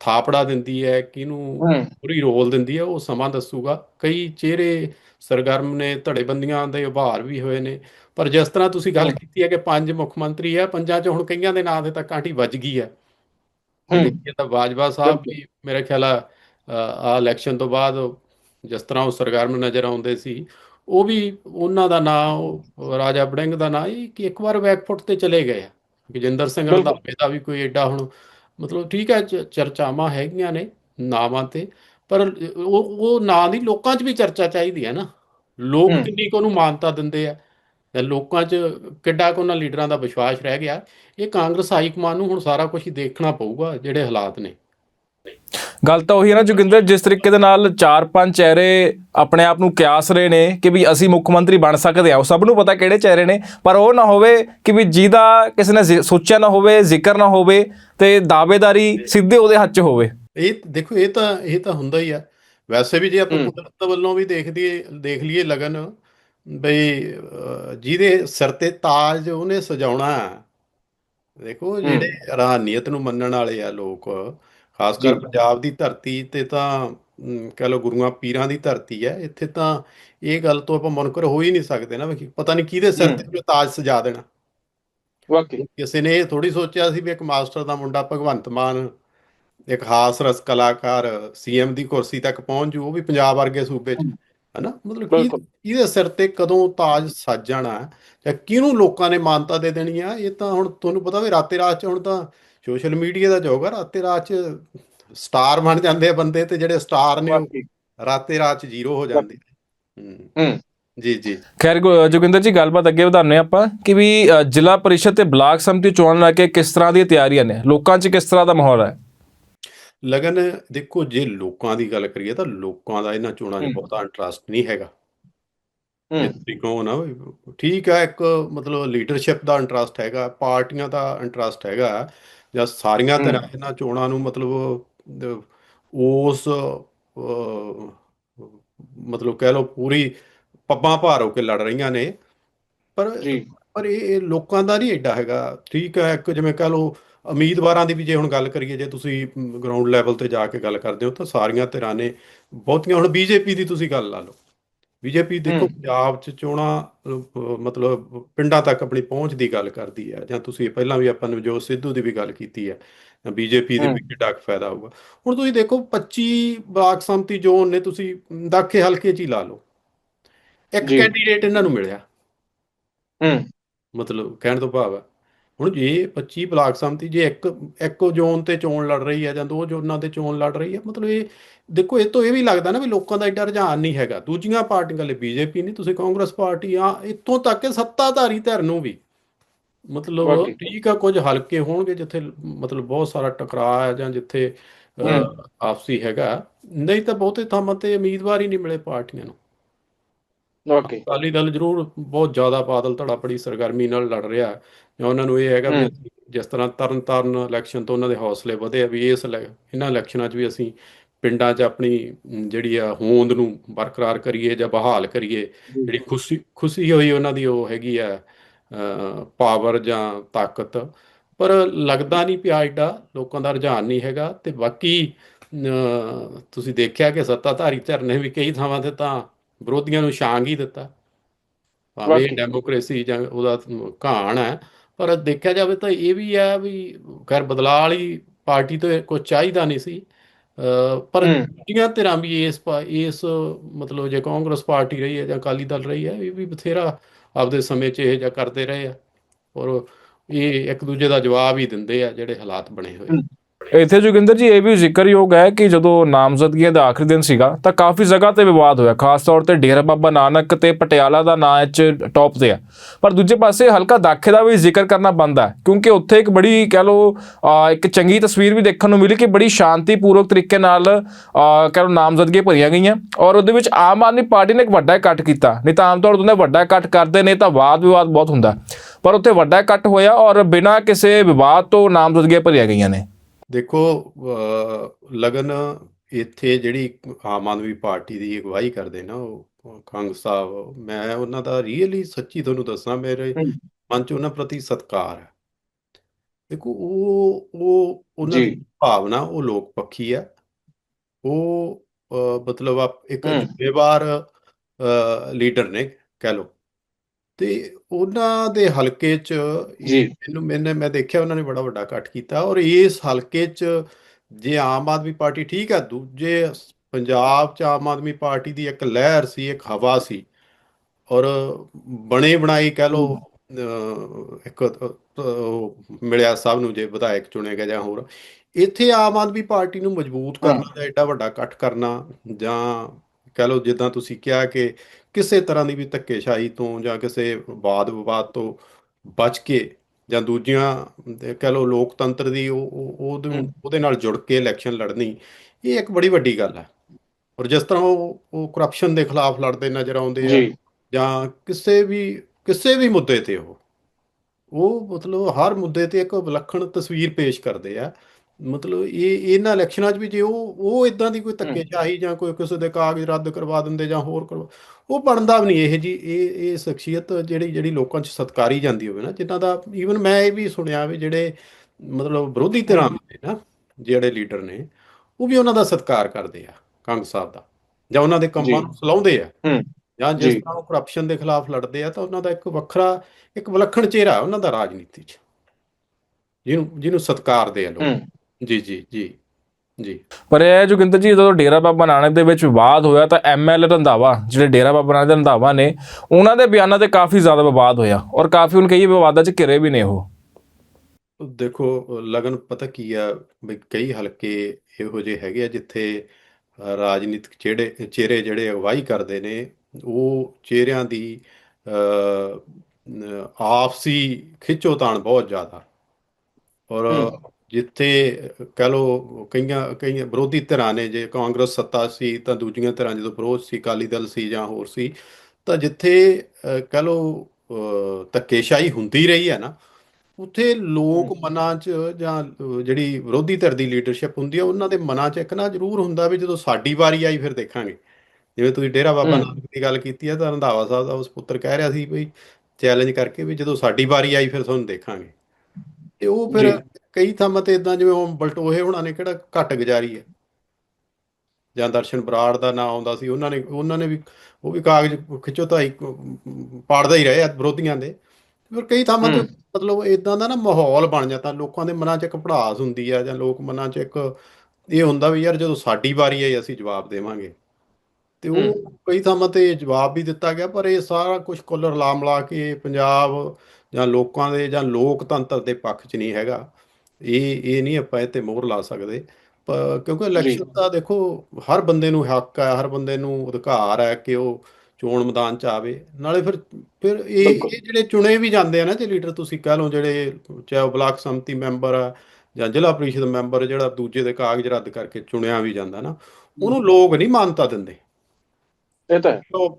ਥਾਪੜਾ ਦਿੰਦੀ ਹੈ ਕਿਹਨੂੰ ਪੂਰੀ ਰੋਲ ਦਿੰਦੀ ਹੈ ਉਹ ਸਮਾਂ ਦੱਸੂਗਾ। ਕਈ ਚਿਹਰੇ ਸਰਗਰਮ ਨੇ ਧੜੇਬੰਦੀਆਂ ਦੇ ਉਭਾਰ ਵੀ ਹੋਏ ਨੇ। ਪਰ ਜਿਸ ਤਰ੍ਹਾਂ ਤੁਸੀਂ ਗੱਲ। ਕੀਤੀ ਹੈ ਕਿ ਪੰਜ ਮੁੱਖ ਮੰਤਰੀ ਹੈ ਪੰਜਾਂ 'ਚ ਹੁਣ ਕਈਆਂ ਦੇ ਨਾਂ ਦੇ ਤਾਂ ਕਾਂਟੀ ਵੱਜ ਗਈ ਹੈ। ਹੂੰ। ਦੇਖੀਏ ਤਾਂ ਬਾਜਵਾ ਸਾਹਿਬ ਵੀ ਮੇਰੇ ਖਿਆਲ ਆ ਇਲੈਕਸ਼ਨ ਤੋਂ ਬਾਅਦ ਜਿਸ ਤਰ੍ਹਾਂ ਉਹ ਸਰਗਰਮ ਨਜ਼ਰ ਆਉਂਦੇ ਸੀ ਉਹ ਵੀ ਉਹਨਾਂ ਦਾ ਨਾਂ ਉਹ ਰਾਜਾ ਵੜਿੰਗ ਦਾ ਨਾਂ ਇਹ ਕਿ ਇੱਕ ਵਾਰ ਬੈਕਫੁੱਟ ਤੇ ਚਲੇ ਗਏ ਆ ਗਜਿੰਦਰ ਸਿੰਘ। ਰੰਧਾਵੇ ਦਾ ਵੀ ਕੋਈ ਐਡਾ ਹੁਣ ਮਤਲਬ ਠੀਕ ਹੈ ਚਰਚਾਵਾਂ ਹੈਗੀਆਂ ਨੇ ਨਾਵਾਂ ਤੇ ਪਰ ਉਹ ਉਹ ਨਾਂ ਦੀ ਲੋਕਾਂ 'ਚ ਵੀ ਚਰਚਾ ਚਾਹੀਦੀ ਹੈ ਨਾ ਲੋਕ। ਕਿੰਨੀ ਕੁ ਉਹਨੂੰ ਮਾਨਤਾ ਦਿੰਦੇ ਆ ਜਾਂ ਲੋਕਾਂ 'ਚ ਕਿੱਡਾ ਕੁ ਉਹਨਾਂ ਲੀਡਰਾਂ ਦਾ ਵਿਸ਼ਵਾਸ ਰਹਿ ਗਿਆ ਇਹ ਕਾਂਗਰਸ ਹਾਈ ਕਮਾਨ ਨੂੰ ਹੁਣ ਸਾਰਾ ਕੁਝ ਹੀ ਦੇਖਣਾ ਪਊਗਾ ਜਿਹੜੇ ਹਾਲਾਤ ਨੇ ਗੱਲ ਤਾਂ ਉਹੀ ਹੈ ਨਾ ਜੋਗਿੰਦਰ ਜਿਸ ਤਰੀਕੇ ਦੇ ਨਾਲ ਚਾਰ ਪੰਜ ਚਿਹਰੇ ਆਪਣੇ ਆਪ ਨੂੰ ਕਿਆਸ ਰਹੇ ਨੇ ਕਿ ਵੀ ਅਸੀਂ ਮੁੱਖ ਮੰਤਰੀ ਬਣ ਸਕਦੇ ਹਾਂ ਉਹ ਸਭ ਨੂੰ ਪਤਾ ਕਿਹੜੇ ਚਿਹਰੇ ਨੇ ਪਰ ਉਹ ਨਾ ਹੋਵੇ ਕਿ ਵੀ ਜਿਹਦਾ ਕਿਸੇ ਨੇ ਸੋਚਿਆ ਨਾ ਹੋਵੇ ਜ਼ਿਕਰ ਨਾ ਹੋਵੇ ਤੇ ਦਾਅਵੇਦਾਰੀ ਸਿੱਧੇ ਉਹਦੇ ਹੱਥ 'ਚ ਹੋਵੇ ਇਹ ਦੇਖੋ ਇਹ ਤਾਂ ਇਹ ਤਾਂ ਹੁੰਦਾ ਹੀ ਆ ਵੈਸੇ ਵੀ ਜੇ ਆਪਾਂ। ਕੁਦਰਤ ਵੱਲੋਂ ਵੀ ਦੇਖ ਦਈਏ ਦੇਖ ਲਈਏ ਲਗਨ ਬਈ ਜਿਹਦੇ ਸਿਰ ਤੇ ਤਾਜ ਉਹਨੇ ਸਜਾਉਣਾ। ਦੇਖੋ ਜਿਹੜੇ ਰਹਾਨੀਅਤ ਨੂੰ ਮੰਨਣ ਵਾਲੇ ਆ ਲੋਕ ਖਾਸ ਕਰ। ਪੰਜਾਬ ਦੀ ਧਰਤੀ ਤੇ ਤਾਂ ਕਹਿ ਲਓ ਗੁਰੂਆਂ ਪੀਰਾਂ ਦੀ ਧਰਤੀ ਹੈ ਇੱਥੇ ਤਾਂ ਇਹ ਗੱਲ ਤੋਂ ਆਪਾਂ ਮੁਨਕਰ ਹੋ ਹੀ ਨਹੀਂ ਸਕਦੇ ਨਾ ਪਤਾ ਨਹੀਂ ਕਿਹਦੇ ਸਿਰ ਤੇ ਤਾਜ ਸਜਾ ਦੇਣਾ ਵਾਕਈ ਕਿਸੇ ਨੇ ਇਹ ਥੋੜੀ ਸੋਚਿਆ ਸੀ ਵੀ ਇੱਕ ਮਾਸਟਰ ਦਾ ਮੁੰਡਾ ਭਗਵੰਤ ਮਾਨ ਇੱਕ ਹਾਸ ਰਸ ਕਲਾਕਾਰ ਸੀਐਮ ਦੀ ਕੁਰਸੀ ਤੱਕ ਪਹੁੰਚ ਜੂ ਉਹ ਵੀ ਪੰਜਾਬ ਵਰਗੇ ਸੂਬੇ 'ਚ ਹਨਾ ਮਤਲਬ ਕੀ। ਇਹਦੇ ਸਿਰ ਤੇ ਕਦੋਂ ਤਾਜ ਸੱਜ ਜਾਣਾ ਜਾਂ ਕਿਹਨੂੰ ਲੋਕਾਂ ਨੇ ਮਾਨਤਾ ਦੇ ਦੇਣੀ ਆ ਇਹ ਤਾਂ ਹੁਣ ਤੁਹਾਨੂੰ ਪਤਾ ਵੀ ਰਾਤੇ ਰਾਤ 'ਚ ਹੁਣ ਤਾਂ ਸੋਸ਼ਲ ਮੀਡੀਆ ਦਾ ਜੋਗ ਆ ਰਾਤੇ ਰਾਤ 'ਚ ਸਟਾਰ ਬਣ ਜਾਂਦੇ ਆ ਬੰਦੇ ਤੇ ਜਿਹੜੇ ਸਟਾਰ ਨੇ ਰਾਤੇ ਰਾਤ 'ਚ ਜ਼ੀਰੋ ਹੋ ਜਾਂਦੇ। ਹੂੰ। ਜੀ ਜੀ। ਖੈਰ ਜੋਗਿੰਦਰ ਜੀ ਗੱਲਬਾਤ ਅੱਗੇ ਵਧਾਉਂਦੇ ਆਪਾਂ ਕਿ ਵੀ ਜ਼ਿਲ੍ਹਾ ਪਰਿਸ਼ਦ ਤੇ ਬਲਾਕ ਸੰਮਤੀ ਚੋਣ ਲੈ ਕੇ ਕਿਸ ਤਰ੍ਹਾਂ ਦੀਆਂ ਤਿਆਰੀਆਂ ਨੇ? ਲੋਕਾਂ 'ਚ ਕਿਸ ਤਰ੍ਹਾਂ ਦਾ ਮਾਹੌਲ ਹੈ? ਲਗਨ ਦੇਖੋ ਜੇ ਲੋਕਾਂ ਦੀ ਗੱਲ ਕਰੀਏ ਤਾਂ ਲੋਕਾਂ ਦਾ ਇਹਨਾਂ ਚੋਣਾਂ 'ਚ। ਬਹੁਤਾ ਇੰਟਰਸਟ ਨਹੀਂ ਹੈਗਾ। ਕਹੋ ਨਾ ਠੀਕ ਹੈ ਇੱਕ ਮਤਲਬ ਲੀਡਰਸ਼ਿਪ ਦਾ ਇੰਟਰਸਟ ਹੈਗਾ ਪਾਰਟੀਆਂ ਦਾ ਇੰਟਰਸਟ ਹੈਗਾ। ਜਾਂ ਸਾਰੀਆਂ। ਤਰ੍ਹਾਂ ਇਹਨਾਂ ਚੋਣਾਂ ਨੂੰ ਮਤਲਬ ਉਸ ਮਤਲਬ ਕਹਿ ਲਓ ਪੂਰੀ ਪੱਬਾਂ ਭਾਰ ਹੋ ਕੇ ਲੜ ਰਹੀਆਂ ਨੇ। ਪਰ ਪਰ ਇਹ ਇਹ ਲੋਕਾਂ ਦਾ ਨਹੀਂ ਐਡਾ ਹੈਗਾ। ਠੀਕ ਹੈ ਇੱਕ ਜਿਵੇਂ ਕਹ ਲਓ ਉਮੀਦਵਾਰਾਂ ਦੀ ਵੀ ਜੇ ਹੁਣ ਗੱਲ ਕਰੀਏ ਜੇ ਤੁਸੀਂ ਗਰਾਊਂਡ ਲੈਵਲ ਤੇ ਜਾ ਕੇ ਗੱਲ ਕਰਦੇ ਹੋ ਤਾਂ ਸਾਰੀਆਂ ਧਿਰਾਂ ਨੇ। ਬਹੁਤੀਆਂ ਹੁਣ ਬੀਜੇਪੀ ਦੀ ਤੁਸੀਂ ਗੱਲ ਲਾ ਲਓ। ਬੀਜੇਪੀ ਦੇਖੋ। ਪੰਜਾਬ 'ਚ ਚੋਣਾਂ ਮਤਲਬ ਪਿੰਡਾਂ ਤੱਕ ਆਪਣੀ ਪਹੁੰਚ ਦੀ ਗੱਲ ਕਰਦੀ ਹੈ ਜਾਂ ਤੁਸੀਂ ਪਹਿਲਾਂ ਵੀ ਆਪਾਂ ਨਵਜੋਤ ਸਿੱਧੂ ਦੀ ਵੀ ਗੱਲ ਕੀਤੀ ਹੈ ਬੀਜੇਪੀ ਦੇ ਹੂੰ। ਵੀ ਕਿੱਡਾ ਕੁ ਫਾਇਦਾ ਹੋਊਗਾ ਹੁਣ ਤੁਸੀਂ ਦੇਖੋ 25 ਬਲਾਕ ਸੰਮਤੀ ਜ਼ੋਨ ਨੇ ਤੁਸੀਂ ਦਾਖੇ ਹਲਕੇ 'ਚ ਹੀ ਲਾ ਲਓ ਇੱਕ। ਕੈਂਡੀਡੇਟ ਇਹਨਾਂ ਨੂੰ ਮਿਲਿਆ ਹੂੰ ਮਤਲਬ ਕਹਿਣ ਤੋਂ ਭਾਵ ਹੈ ਹੁਣ ਜੇ 25 ਬਲਾਕ ਸੰਮਤੀ ਜੇ ਇੱਕ ਇੱਕ ਜ਼ੋਨ ਤੇ ਚੋਣ ਲੜ ਰਹੀ ਹੈ ਜਾਂ ਦੋ ਜ਼ੋਨਾਂ ਤੇ ਚੋਣ ਲੜ ਰਹੀ ਹੈ ਮਤਲਬ ਇਹ ਦੇਖੋ ਇਹ ਤੋਂ ਇਹ ਵੀ ਲੱਗਦਾ ਨਾ ਵੀ ਲੋਕਾਂ ਦਾ ਐਡਾ ਰੁਝਾਨ ਨਹੀਂ ਹੈਗਾ ਦੂਜੀਆਂ ਪਾਰਟੀਆਂ ਲਈ ਬੀਜੇਪੀ ਨਹੀਂ ਤੁਸੀਂ ਕਾਂਗਰਸ ਪਾਰਟੀ ਆ ਇੱਥੋਂ ਤੱਕ ਕਿ ਸੱਤਾਧਾਰੀ ਧਿਰ ਨੂੰ ਵੀ ਮਤਲਬ। ਠੀਕ ਆ ਕੁਝ ਹਲਕੇ ਹੋਣਗੇ ਜਿੱਥੇ ਮਤਲਬ ਬਹੁਤ ਸਾਰਾ ਟਕਰਾਅ ਹੈ ਜਾਂ ਜਿੱਥੇ। ਆਪਸੀ ਹੈਗਾ ਨਹੀਂ ਤਾਂ ਬਹੁਤੇ ਥਾਵਾਂ ਤੇ ਉਮੀਦਵਾਰ ਹੀ ਨਹੀਂ ਮਿਲੇ ਪਾਰਟੀਆਂ ਨੂੰ ਓਕੇ ਅਕਾਲੀ ਦਲ ਜ਼ਰੂਰ ਬਹੁਤ ਜ਼ਿਆਦਾ ਬਾਦਲ ਧੜਾ ਬੜੀ ਸਰਗਰਮੀ ਨਾਲ ਲੜ ਰਿਹਾ ਹੈ। ਜਾਂ ਉਹਨਾਂ ਨੂੰ ਇਹ ਹੈਗਾ ਵੀ ਜਿਸ ਤਰ੍ਹਾਂ ਤਰਨ ਤਾਰਨ ਇਲੈਕਸ਼ਨ ਤੋਂ ਉਹਨਾਂ ਦੇ ਹੌਸਲੇ ਵਧੇ ਆ ਵੀ ਇਸ ਇਹਨਾਂ ਇਲੈਕਸ਼ਨਾਂ 'ਚ ਵੀ ਅਸੀਂ ਪਿੰਡਾਂ 'ਚ ਆਪਣੀ ਜਿਹੜੀ ਆ ਹੋਂਦ ਨੂੰ ਬਰਕਰਾਰ ਕਰੀਏ ਜਾਂ ਬਹਾਲ ਕਰੀਏ। ਜਿਹੜੀ ਖੁਸ਼ੀ ਖੁਸ਼ੀ ਹੋਈ ਉਹਨਾਂ ਦੀ ਉਹ ਹੈਗੀ ਆ ਪਾਵਰ ਜਾਂ ਤਾਕਤ। ਪਰ ਲੱਗਦਾ ਨਹੀਂ ਪਿਆ ਏਡਾ ਲੋਕਾਂ ਦਾ ਰੁਝਾਨ ਨਹੀਂ ਹੈਗਾ ਤੇ ਬਾਕੀ ਤੁਸੀਂ ਦੇਖਿਆ ਕਿ ਸੱਤਾਧਾਰੀ ਧਿਰ ਨੇ ਵੀ ਕਈ ਥਾਵਾਂ ਤੇ ਤਾਂ ਵਿਰੋਧੀਆਂ ਨੂੰ ਛਾਂਗ ਹੀ ਦਿੱਤਾ ਭਾਵੇਂ। ਡੈਮੋਕ੍ਰੇਸੀ ਜਾਂ ਉਹਦਾ ਘਾਣ ਹੈ ਪਰ ਦੇਖਿਆ ਜਾਵੇ ਤਾਂ ਇਹ ਵੀ ਹੈ ਵੀ ਖੈਰ ਬਦਲਾਅ ਵਾਲੀ ਪਾਰਟੀ ਤੋਂ ਕੁਝ ਚਾਹੀਦਾ ਨਹੀਂ ਸੀ ਪਰ। ਦੂਜੀਆਂ ਧਿਰਾਂ ਵੀ ਇਸ ਇਸ ਮਤਲਬ ਜੇ ਕਾਂਗਰਸ ਪਾਰਟੀ ਰਹੀ ਹੈ ਜਾਂ ਅਕਾਲੀ ਦਲ ਰਹੀ ਹੈ ਇਹ ਵੀ ਬਥੇਰਾ ਆਪਦੇ ਸਮੇਂ 'ਚ ਇਹ ਜਿਹਾ ਕਰਦੇ ਰਹੇ ਆ ਔਰ ਇਹ ਇੱਕ ਦੂਜੇ ਦਾ ਜਵਾਬ ਹੀ ਦਿੰਦੇ ਆ ਜਿਹੜੇ ਹਾਲਾਤ ਬਣੇ ਹੋਏ। ਇੱਥੇ ਜੋਗਿੰਦਰ ਜੀ, ਇਹ ਵੀ ਜ਼ਿਕਰਯੋਗ ਹੈ ਕਿ ਜਦੋਂ ਨਾਮਜ਼ਦਗੀਆਂ ਦਾ ਆਖਰੀ ਦਿਨ ਸੀਗਾ, ਤਾਂ ਕਾਫੀ ਜਗ੍ਹਾ ਤੇ ਵਿਵਾਦ ਹੋਇਆ। ਖਾਸ ਤੌਰ ਤੇ ਡੇਰਾ ਬਾਬਾ ਨਾਨਕ ਤੇ ਪਟਿਆਲਾ ਦਾ ਨਾਂ ਇਹ 'ਚ ਟੌਪ ਤੇ ਆ। ਪਰ ਦੂਜੇ ਪਾਸੇ ਹਲਕਾ ਦਾਖੇ ਦਾ ਵੀ ਜ਼ਿਕਰ ਕਰਨਾ ਬਣਦਾ ਕਿਉਂਕਿ ਉੱਥੇ ਇੱਕ ਬੜੀ ਕਹਿ ਲਓ ਇੱਕ ਚੰਗੀ ਤਸਵੀਰ ਵੀ ਦੇਖਣ ਨੂੰ ਮਿਲੀ ਕਿ ਬੜੀ ਸ਼ਾਂਤੀਪੂਰਵਕ ਤਰੀਕੇ ਨਾਲ ਕਹਿ ਲਓ, ਨਾਮਜ਼ਦਗੀਆਂ ਭਰੀਆਂ ਗਈਆਂ। ਔਰ ਉਹਦੇ ਵਿੱਚ ਆਮ ਆਦਮੀ ਪਾਰਟੀ ਨੇ ਇੱਕ ਵੱਡਾ ਇਕੱਠ ਕੀਤਾ। ਨਹੀਂ ਤਾਂ ਆਮ ਤੌਰ ਤੇ ਵੱਡਾ ਇਕੱਠ ਕਰਦੇ ਨੇ ਤਾਂ ਵਾਦ ਵਿਵਾਦ ਬਹੁਤ ਹੁੰਦਾ। ਪਰ ਉੱਥੇ ਵੱਡਾ ਇਕੱਠ ਹੋਇਆ ਔਰ ਬਿਨਾਂ ਕਿਸੇ ਵਿਵਾਦ ਤੋਂ ਨਾਮਜ਼ਦਗੀਆਂ ਭਰੀਆਂ ਗਈਆਂ ਨੇ। ਦੇਖੋ ਲਗਨ ਇੱਥੇ ਜਿਹੜੀ ਆਮ ਆਦਮੀ ਪਾਰਟੀ ਦੀ ਅਗਵਾਈ ਕਰਦੇ ਨਾ ਉਹ ਕੰਗ ਸਾਹਿਬ ਮੈਂ ਉਹਨਾਂ ਦਾ ਰੀਅਲੀ ਸੱਚੀ ਤੁਹਾਨੂੰ ਦੱਸਾਂ ਮੇਰੇ। ਮਨ 'ਚ ਉਹਨਾਂ ਪ੍ਰਤੀ ਸਤਿਕਾਰ ਹੈ ਦੇਖੋ ਉਹ ਉਹ ਉਹਨਾਂ। ਦੀ ਭਾਵਨਾ ਉਹ ਲੋਕ ਪੱਖੀ ਹੈ ਉਹ ਮਤਲਬ ਆਪ ਇੱਕ। ਜ਼ਿੰਮੇਵਾਰ ਲੀਡਰ ਨੇ ਕਹਿ ਲਓ ਤੇ ਉਹਨਾਂ ਦੇ ਹਲਕੇ 'ਚ। ਮੈਨੂੰ ਮੈਨੇ ਮੈਂ ਦੇਖਿਆ ਉਹਨਾਂ ਨੇ ਬੜਾ ਵੱਡਾ ਇਕੱਠ ਕੀਤਾ ਔਰ ਇਸ ਹਲਕੇ 'ਚ ਜੇ ਆਮ ਆਦਮੀ ਪਾਰਟੀ ਠੀਕ ਹੈ ਦੂਜੇ ਪੰਜਾਬ 'ਚ ਆਮ ਆਦਮੀ ਪਾਰਟੀ ਦੀ ਇੱਕ ਲਹਿਰ ਸੀ ਇੱਕ ਹਵਾ ਸੀ ਔਰ ਬਣੇ ਬਣਾਈ ਕਹਿ ਲਓ ਅਹ, ਇੱਕ ਮਿਲਿਆ ਸਭ ਨੂੰ ਜੇ ਵਿਧਾਇਕ ਚੁਣੇ ਗਏ ਜਾਂ ਹੋਰ ਇੱਥੇ ਆਮ ਆਦਮੀ ਪਾਰਟੀ ਨੂੰ ਮਜ਼ਬੂਤ। ਕਰਨਾ ਜਾਂ ਐਡਾ ਵੱਡਾ ਇਕੱਠ ਕਰਨਾ ਜਾਂ ਕਹਿ ਲਓ ਜਿੱਦਾਂ ਤੁਸੀਂ ਕਿਹਾ ਕਿ ਕਿਸੇ ਤਰ੍ਹਾਂ ਦੀ ਵੀ ਧੱਕੇਸ਼ਾਹੀ ਤੋਂ ਜਾਂ ਕਿਸੇ ਵਾਦ ਵਿਵਾਦ ਤੋਂ ਬਚ ਕੇ ਜਾਂ ਦੂਜੀਆਂ ਕਹਿ ਲਓ ਲੋਕਤੰਤਰ ਦੀ ਉਹ ਉਹ- ਉਹਦੇ ਨਾਲ ਜੁੜ ਕੇ ਇਲੈਕਸ਼ਨ ਲੜਨੀ ਇਹ ਇੱਕ ਬੜੀ ਵੱਡੀ ਗੱਲ ਹੈ। ਔਰ ਜਿਸ ਤਰ੍ਹਾਂ ਉਹ ਉਹ ਕਰਪਸ਼ਨ ਦੇ ਖਿਲਾਫ ਲੜਦੇ ਨਜ਼ਰ ਆਉਂਦੇ ਆ ਜੀ। ਜਾਂ ਕਿਸੇ ਵੀ ਕਿਸੇ ਵੀ ਮੁੱਦੇ ਤੇ ਉਹ ਉਹ ਮਤਲਬ ਹਰ ਮੁੱਦੇ ਤੇ ਇੱਕ ਵਿਲੱਖਣ ਤਸਵੀਰ ਪੇਸ਼ ਕਰਦੇ ਆ। ਮਤਲਬ ਇਹ ਇਹਨਾਂ ਇਲੈਕਸ਼ਨਾਂ 'ਚ ਵੀ ਜੇ ਉਹ ਉਹ ਇਦਾਂ ਦੀ ਕੋਈ ਧੱਕੇਸ਼ਾਹੀ ਜਾਂ ਕੋਈ ਕਿਸੇ ਦੇ ਕਾਗਜ਼ ਰੱਦ ਕਰਵਾ ਦਿੰਦੇ ਜਾਂ ਹੋਰ ਕਰਵਾ ਉਹ ਬਣਦਾ ਵੀ ਨਹੀਂ ਇਹ ਜੀ ਇਹ ਇਹ ਸ਼ਖਸੀਅਤ ਜਿਹੜੀ ਜਿਹੜੀ ਲੋਕਾਂ 'ਚ ਸਤਿਕਾਰੀ ਜਾਂਦੀ ਹੋਵੇ ਨਾ ਜਿਨ੍ਹਾਂ ਦਾ ਈਵਨ ਮੈਂ ਇਹ ਵੀ ਸੁਣਿਆ ਵੀ ਜਿਹੜੇ ਮਤਲਬ ਵਿਰੋਧੀ ਧਿਰਾਂ ਦੇ ਨੇ ਜਿਹੜੇ ਲੀਡਰ ਨੇ ਉਹ ਵੀ ਉਹਨਾਂ ਦਾ ਸਤਿਕਾਰ ਕਰਦੇ ਆ ਕੰਗ ਸਾਹਿਬ ਦਾ ਜਾਂ ਉਹਨਾਂ ਦੇ ਕੰਮਾਂ। ਨੂੰ ਸਲਾਹੁੰਦੇ ਆ। ਜਾਂ ਜਿਸ। ਤਰ੍ਹਾਂ ਉਹ ਕਰਪਸ਼ਨ ਦੇ ਖਿਲਾਫ ਲੜਦੇ ਆ ਤਾਂ ਉਹਨਾਂ ਦਾ ਇੱਕ ਵੱਖਰਾ ਇੱਕ ਵਿਲੱਖਣ ਚਿਹਰਾ ਉਹਨਾਂ ਦਾ ਰਾਜਨੀਤੀ 'ਚ ਜਿਹਨੂੰ ਜਿਹਨੂੰ ਸਤਿਕਾਰਦੇ ਆ ਲੋਕ ਜੀ ਜੀ ਜੀ ਜੀ। ਪਰ ਇਹ ਜੋਗਿੰਦਰ ਜੀ ਜਦੋਂ ਡੇਰਾ ਬਾਬਾ ਨਾਨਕ ਦੇ ਵਿੱਚ ਵਿਵਾਦ ਹੋਇਆ ਤਾਂ ਐਮਐਲ ਰੰਧਾਵਾ ਜਿਹੜੇ ਡੇਰਾ ਬਾਬਾ ਨਾਨਕ ਦੇ ਰੰਧਾਵਾ ਨੇ ਉਹਨਾਂ ਦੇ ਬਿਆਨਾਂ ਤੇ ਕਾਫੀ ਜ਼ਿਆਦਾ ਵਿਵਾਦ ਹੋਇਆ ਔਰ ਕਾਫੀ ਹੁਣ ਕਈ ਵਿਵਾਦਾਂ 'ਚ ਘਿਰੇ ਵੀ ਨੇ ਉਹ। ਦੇਖੋ ਲਗਨ ਪਤਾ ਕੀ ਆ ਵੀ ਕਈ ਹਲਕੇ ਇਹੋ ਜਿਹੇ ਹੈਗੇ ਆ ਜਿੱਥੇ ਰਾਜਨੀਤਿਕ ਚਿਹੜੇ ਚਿਹਰੇ ਜਿਹੜੇ ਅਗਵਾਈ ਕਰਦੇ ਨੇ ਉਹ ਚਿਹਰਿਆਂ ਦੀ ਆਪਸੀ ਖਿੱਚੋਤਾਣ ਬਹੁਤ ਜ਼ਿਆਦਾ। ਔਰ। ਜਿੱਥੇ ਕਹਿ ਲਓ ਕਈਆਂ ਕਈਆਂ ਵਿਰੋਧੀ ਧਿਰਾਂ ਨੇ ਜੇ ਕਾਂਗਰਸ ਸੱਤਾ ਸੀ ਤਾਂ ਦੂਜੀਆਂ ਧਿਰਾਂ ਜਦੋਂ ਵਿਰੋਧ ਸੀ ਅਕਾਲੀ ਦਲ ਸੀ ਜਾਂ ਹੋਰ ਸੀ ਤਾਂ ਜਿੱਥੇ ਕਹਿ ਲਓ ਅ, ਧੱਕੇਸ਼ਾਹੀ ਹੁੰਦੀ ਰਹੀ ਹੈ ਨਾ ਉੱਥੇ ਲੋਕ ਮਨਾਂ 'ਚ ਜਾਂ ਜਿਹੜੀ ਵਿਰੋਧੀ ਧਿਰ ਦੀ ਲੀਡਰਸ਼ਿਪ ਹੁੰਦੀ ਹੈ ਉਹਨਾਂ ਦੇ ਮਨਾਂ 'ਚ ਇੱਕ ਨਾ ਜ਼ਰੂਰ ਹੁੰਦਾ ਵੀ ਜਦੋਂ ਸਾਡੀ ਵਾਰੀ ਆਈ ਫਿਰ ਦੇਖਾਂਗੇ ਜਿਵੇਂ ਤੁਸੀਂ ਡੇਰਾ ਬਾਬਾ। ਨਾਨਕ ਦੀ ਗੱਲ ਕੀਤੀ ਹੈ ਤਾਂ ਰੰਧਾਵਾ ਸਾਹਿਬ ਦਾ ਉਸ ਪੁੱਤਰ ਕਹਿ ਰਿਹਾ ਸੀ ਵੀ ਚੈਲੰਜ ਕਰਕੇ ਵੀ ਜਦੋਂ ਸਾਡੀ ਵਾਰੀ ਆਈ ਫਿਰ ਤੁਹਾਨੂੰ ਦੇਖਾਂਗੇ ਤੇ ਉਹ ਫਿਰ। ਕਈ ਥਾਵਾਂ ਤੇ ਇਦਾਂ ਜਿਵੇਂ ਹੁਣ ਬਲਟੋਹੇ ਹੋਣਾ ਨੇ ਕਿਹੜਾ ਘੱਟ ਗੁਜ਼ਾਰੀ ਹੈ। ਜਾਂ ਦਰਸ਼ਨ ਬਰਾੜ ਦਾ ਨਾਂ ਆਉਂਦਾ ਸੀ ਉਹਨਾਂ ਨੇ ਉਹਨਾਂ ਨੇ ਵੀ ਉਹ ਵੀ ਕਾਗਜ਼ ਖਿੱਚੋ ਤਾਈ ਪਾੜਦਾ ਹੀ ਰਹੇ ਵਿਰੋਧੀਆਂ ਦੇ। ਫਿਰ ਕਈ ਥਾਵਾਂ ਤੇ। ਮਤਲਬ ਇਦਾਂ ਦਾ ਨਾ ਮਾਹੌਲ ਬਣ ਜਾਂਦਾ ਲੋਕਾਂ ਦੇ ਮਨਾਂ 'ਚ ਇੱਕ ਭੜਾਸ ਹੁੰਦੀ ਆ ਜਾਂ ਲੋਕ ਮਨਾਂ 'ਚ ਇੱਕ ਇਹ ਹੁੰਦਾ ਵੀ ਯਾਰ ਜਦੋਂ ਸਾਡੀ ਵਾਰੀ ਆਈ ਅਸੀਂ ਜਵਾਬ ਦੇਵਾਂਗੇ। ਤੇ ਉਹ ਕਈ ਥਾਵਾਂ ਤੇ ਜਵਾਬ ਵੀ ਦਿੱਤਾ ਗਿਆ ਪਰ ਇਹ ਸਾਰਾ ਕੁਝ ਕੁੱਲ ਰਲਾ ਮਿਲਾ ਕੇ ਪੰਜਾਬ ਜਾਂ ਲੋਕਾਂ ਦੇ ਜਾਂ ਲੋਕਤੰਤਰ ਦੇ ਪੱਖ 'ਚ ਨਹੀਂ ਹੈਗਾ। ਇਹ ਇਹ ਨਹੀਂ ਆਪਾਂ ਇਹ ਤੇ ਮੋਹਰ ਲਾ ਸਕਦੇ ਕਿਉਂਕਿ ਇਲੈਕਸ਼ਨ ਦਾ ਦੇਖੋ ਹਰ ਬੰਦੇ ਨੂੰ ਹੱਕ ਹੈ ਹਰ ਬੰਦੇ ਨੂੰ ਅਧਿਕਾਰ ਹੈ ਕਿ ਉਹ ਚੋਣ ਮੈਦਾਨ 'ਚ ਆਵੇ ਨਾਲੇ ਫਿਰ ਫਿਰ ਇਹ। ਇਹ ਜਿਹੜੇ ਚੁਣੇ ਵੀ ਜਾਂਦੇ ਆ ਨਾ ਜੇ ਲੀਡਰ ਤੁਸੀਂ ਕਹਿ ਲਓ ਜਿਹੜੇ ਚਾਹੇ ਉਹ ਬਲਾਕ ਸੰਮਤੀ ਮੈਂਬਰ ਆ ਜਾਂ ਜ਼ਿਲ੍ਹਾ ਪ੍ਰੀਸ਼ਦ ਮੈਂਬਰ ਜਿਹੜਾ ਦੂਜੇ ਦੇ ਕਾਗਜ਼ ਰੱਦ ਕਰਕੇ ਚੁਣਿਆ ਵੀ ਜਾਂਦਾ ਨਾ ਉਹਨੂੰ ਲੋਕ ਨਹੀਂ ਮਾਨਤਾ ਦਿੰਦੇ ਇਹ ਤਾਂ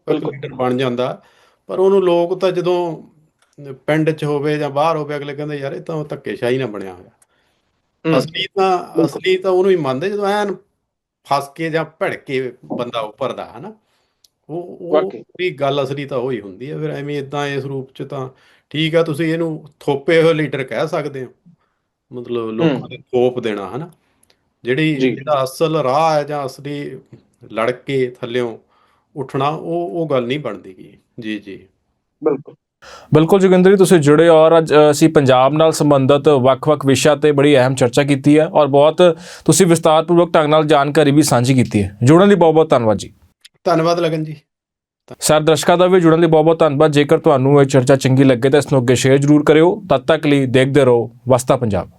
ਬਿਲਕੁਲ। ਲੀਡਰ ਬਣ ਜਾਂਦਾ ਪਰ ਉਹਨੂੰ ਲੋਕ ਤਾਂ ਜਦੋਂ ਪਿੰਡ 'ਚ ਹੋਵੇ ਜਾਂ ਬਾਹਰ ਹੋਵੇ ਅਗਲੇ ਕਹਿੰਦੇ ਯਾਰ ਇਹ ਤਾਂ ਧੱਕੇਸ਼ਾਹੀ ਨਾ ਬਣਿਆ ਹੋਇਆ। ਅਸਲੀ ਤਾਂ ਅਸਲੀ ਤਾਂ ਉਹਨੂੰ ਹੀ ਮੰਨਦੇ ਜਦੋਂ ਐਨ ਫਸ ਕੇ ਜਾਂ ਭੜ ਕੇ ਬੰਦਾ ਉੱਪਰਦਾ ਹਨਾ? ਉਹ ਉਹ। ਵੀ ਗੱਲ ਅਸਲੀ ਤਾਂ ਉਹੀ ਹੁੰਦੀ ਹੈ ਫਿਰ ਐਵੇਂ ਇਦਾਂ ਇਸ ਰੂਪ 'ਚ ਤਾਂ ਠੀਕ ਆ ਤੁਸੀਂ ਇਹਨੂੰ ਥੋਪੇ ਹੋਏ ਲੀਡਰ ਕਹਿ ਸਕਦੇ ਹੋ। ਮਤਲਬ ਲੋਕਾਂ ਦੇ ਥੋਪ ਦੇਣਾ ਹਨਾ? ਜਿਹੜੀ। ਜਿਹੜਾ ਅਸਲ ਰਾਹ ਹੈ ਜਾਂ ਅਸਲੀ ਲੜ ਕੇ ਥੱਲਿਓਂ ਉੱਠਣਾ ਉਹ ਉਹ ਗੱਲ ਨਹੀਂ ਬਣਦੀ ਜੀ ਜੀ। ਬਿਲਕੁਲ। ਬਿਲਕੁਲ ਜੋਗਿੰਦਰ ਜੀ ਤੁਸੀਂ ਜੁੜੇ ਔਰ ਅੱਜ ਅਸੀਂ ਪੰਜਾਬ ਨਾਲ ਸੰਬੰਧਿਤ ਵੱਖ-ਵੱਖ ਵਿਸ਼ਾ ਤੇ ਬੜੀ ਅਹਿਮ ਚਰਚਾ ਕੀਤੀ ਹੈ ਔਰ ਬਹੁਤ ਤੁਸੀਂ ਵਿਸਤਾਰਪੂਰਵਕ ਢੰਗ ਨਾਲ ਜਾਣਕਾਰੀ ਵੀ ਸਾਂਝੀ ਕੀਤੀ ਹੈ। ਜੁੜਨ ਲਈ ਬਹੁਤ-ਬਹੁਤ ਧੰਨਵਾਦ ਜੀ। ਧੰਨਵਾਦ ਲਗਨ ਜੀ। ਸਰ ਦਰਸ਼ਕਾਂ ਦਾ ਵੀ ਜੁੜਨ ਲਈ ਬਹੁਤ-ਬਹੁਤ ਧੰਨਵਾਦ। ਜੇਕਰ ਤੁਹਾਨੂੰ ਇਹ ਚਰਚਾ ਚੰਗੀ ਲੱਗੇ ਤਾਂ ਇਸ ਨੂੰ ਅੱਗੇ ਸ਼ੇਅਰ ਜ਼ਰੂਰ ਕਰਿਓ। ਤਦ ਤੱਕ ਲਈ ਦੇਖਦੇ ਰਹੋ। ਵਸਤਾ ਪੰਜਾਬ।